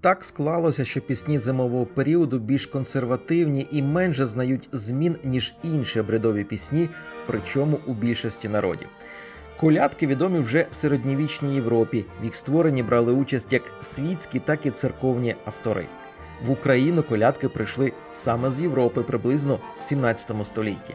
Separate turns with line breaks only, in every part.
Так склалося, що пісні зимового періоду більш консервативні і менше знають змін, ніж інші обрядові пісні, причому у більшості народів. Колядки відомі вже в середньовічній Європі. В їх створенні брали участь як світські, так і церковні автори. В Україну колядки прийшли саме з Європи приблизно в 17 столітті.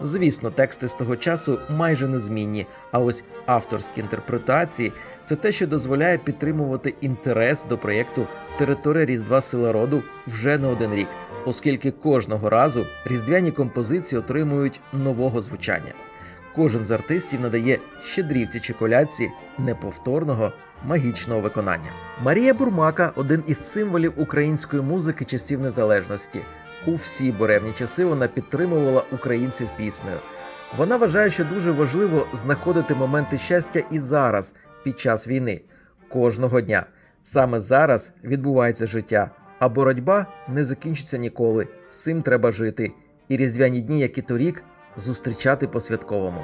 Звісно, тексти з того часу майже незмінні, а ось авторські інтерпретації це те, що дозволяє підтримувати інтерес до проєкту Територія Різдва Сила роду вже не один рік, оскільки кожного разу різдвяні композиції отримують нового звучання. Кожен з артистів надає щедрівці чи колядці неповторного магічного виконання. Марія Бурмака один із символів української музики часів незалежності. У всі буремні часи вона підтримувала українців піснею. Вона вважає, що дуже важливо знаходити моменти щастя і зараз, під час війни, кожного дня. Саме зараз відбувається життя, а боротьба не закінчиться ніколи. З цим треба жити. І різдвяні дні, як і торік, зустрічати по святковому.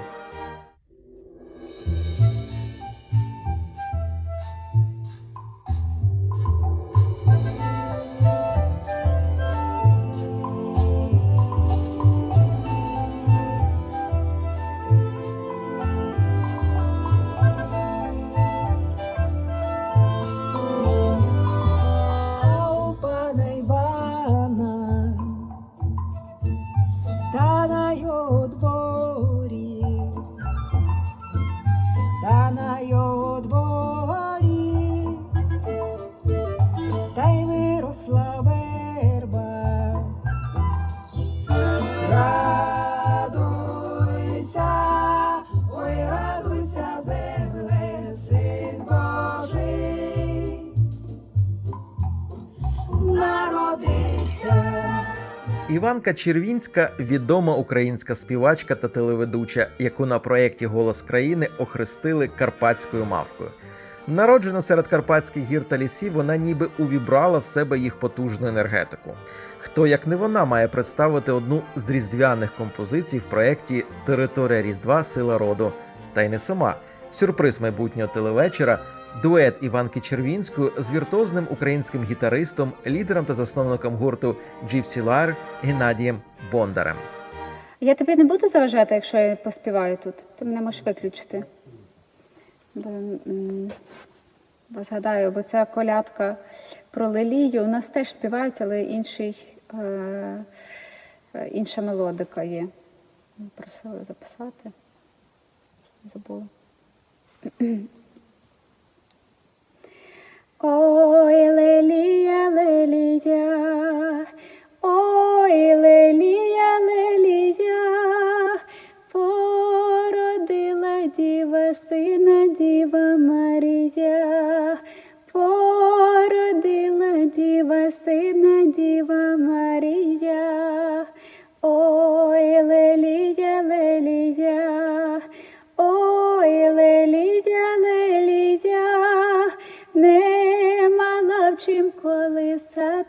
Іванка Червінська відома українська співачка та телеведуча, яку на проєкті Голос країни охрестили карпатською мавкою. Народжена серед карпатських гір та лісів, вона ніби увібрала в себе їх потужну енергетику. Хто як не вона має представити одну з різдвяних композицій в проєкті Територія Різдва Сила роду. Та й не сама. Сюрприз майбутнього телевечора дует Іванки Червінської з віртуозним українським гітаристом, лідером та засновником гурту Gypsy Lyre Геннадієм Бондарем.
Я тобі не буду заважати, якщо я поспіваю тут. Ти мене можеш виключити. Бо, бо згадаю, бо ця колядка про Лелію у нас теж співають, але інший, е, інша мелодика є. Ми Просили записати. Забула. Ой, Лелія, Лелія, ой, Лелія, Лелія, породила діва сина,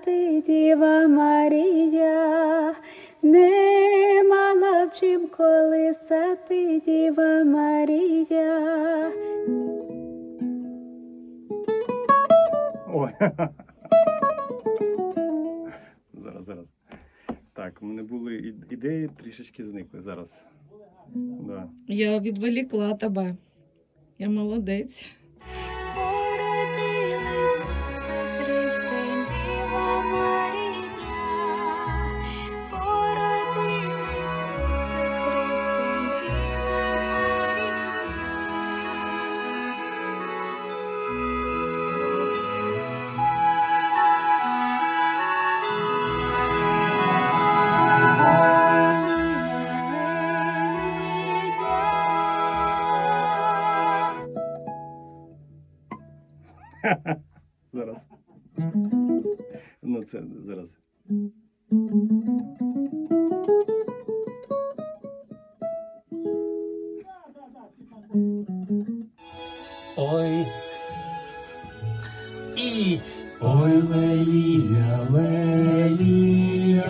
колисати діва Марія, не мала в чим колисати діва Марія.
Ой. Зараз, зараз. Так, у мене були ідеї трішечки зникли зараз. Да.
Я відволікла тебе. Я молодець.
Зараз. Ну, це зараз.
Ой. І ой, Лелія, Лелія.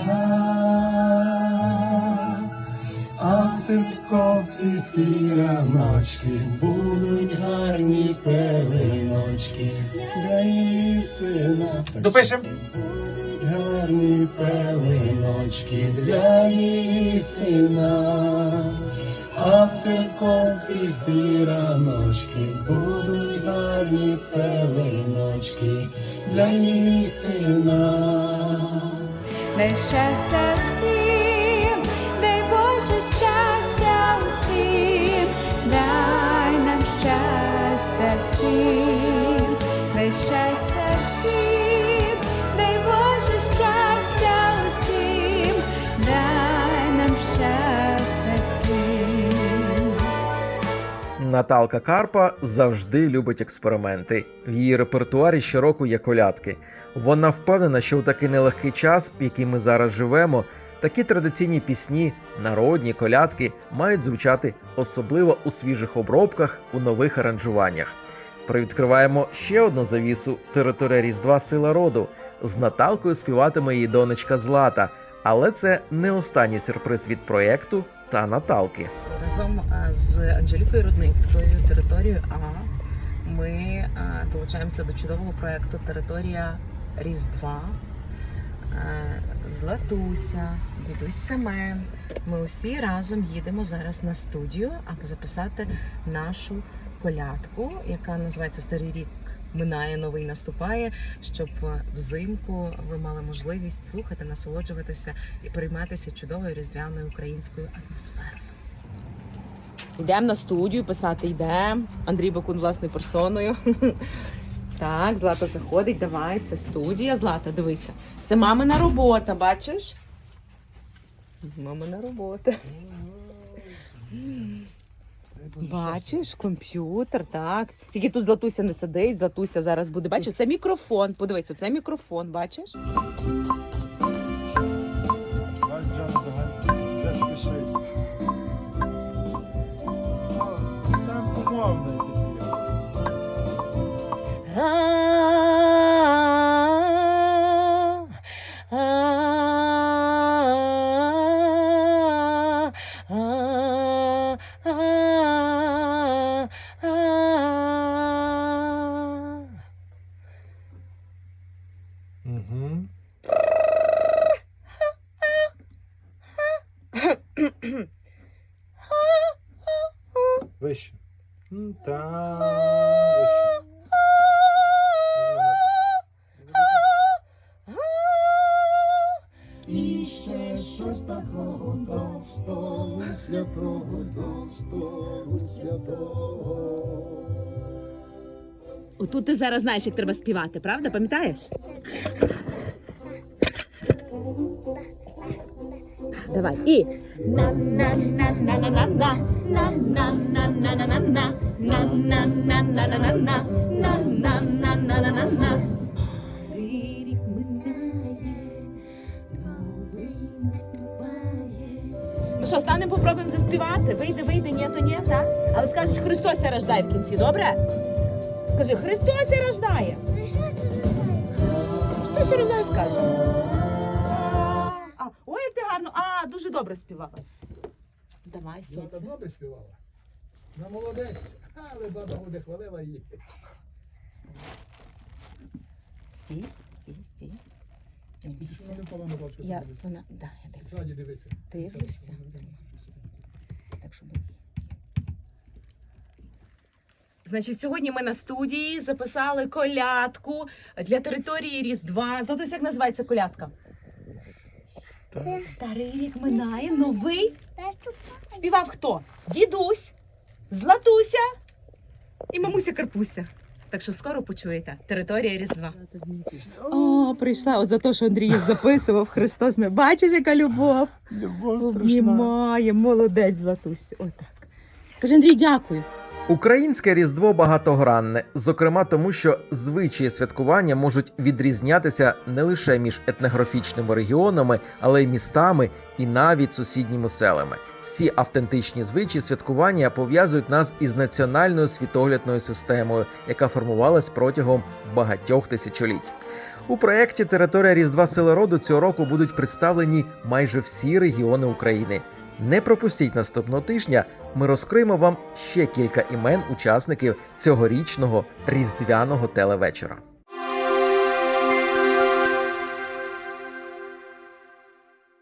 А церковці фіраночки будуть гарні пелиночки. Для сина.
Допишем.
Гарні пелиночки для її сина, а в церковці фіраночки будуть гарні пелиночки для її сина.
Дай щастя щастя всім, дай щастя усім, дай нам щастя всім.
Наталка Карпа завжди любить експерименти. В її репертуарі щороку є колядки. Вона впевнена, що у такий нелегкий час, в який ми зараз живемо, такі традиційні пісні, народні колядки мають звучати особливо у свіжих обробках, у нових аранжуваннях. Привідкриваємо ще одну завісу територія Різдва Сила роду. З Наталкою співатиме її донечка Злата, але це не останній сюрприз від проєкту та Наталки.
Разом з Анжелікою Рудницькою, територією А, ми долучаємося до чудового проєкту Територія Різдва. Златуся, дідусь Семен. Ми усі разом їдемо зараз на студію, аби записати нашу колядку, яка називається Старий рік минає, новий наступає, щоб е, взимку ви мали можливість слухати, насолоджуватися і перейматися чудовою різдвяною українською атмосферою. Йдемо на студію писати, йдемо. Андрій Бакун власною персоною. Так, Злата заходить, давай, це студія. Злата, дивися. Це мамина робота, бачиш? Мамина робота. Бачиш, комп'ютер, так. Тільки тут Златуся не сидить, Златуся зараз буде. Бачиш, це мікрофон. Подивись, це мікрофон, бачиш?
Вище. Та, вище. І ще щось такого до столу святого, до столу святого.
Отут ти зараз знаєш, як треба співати, правда? Пам'ятаєш? Давай. І Стирів Ну що, станемо, попробуємо заспівати. Вийде, вийде, ні, то ні, так? Але скажеш, Христося рождає в кінці, добре? Скажи, Христося рождає. Хто рождає, скаже? Добре співала. Давай, сонце.
добре співала. На молодець. Але баба буде хвалила її.
Стій, стій, стій. Не бійся. Я, вона, да, я
Ззаді
дивлюся.
дивися.
Дивлюся. Так, щоб... Значить, сьогодні ми на студії записали колядку для території Різдва. Златусь, як називається колядка? Старий рік минає, новий. Співав хто? Дідусь, Златуся і мамуся Карпуся. Так що скоро почуєте територія Різдва. О, прийшла. От за те, що Андрій записував Христос. Не бачиш, яка любов.
Любов
Обнімає, молодець Златусь. Отак. Каже Андрій, дякую.
Українське різдво багатогранне, зокрема тому, що звичаї святкування можуть відрізнятися не лише між етнографічними регіонами, але й містами і навіть сусідніми селами. Всі автентичні звичаї святкування пов'язують нас із національною світоглядною системою, яка формувалась протягом багатьох тисячоліть. У проєкті Територія Різдва Сили роду цього року будуть представлені майже всі регіони України. Не пропустіть наступного тижня. Ми розкриємо вам ще кілька імен учасників цьогорічного різдвяного телевечора.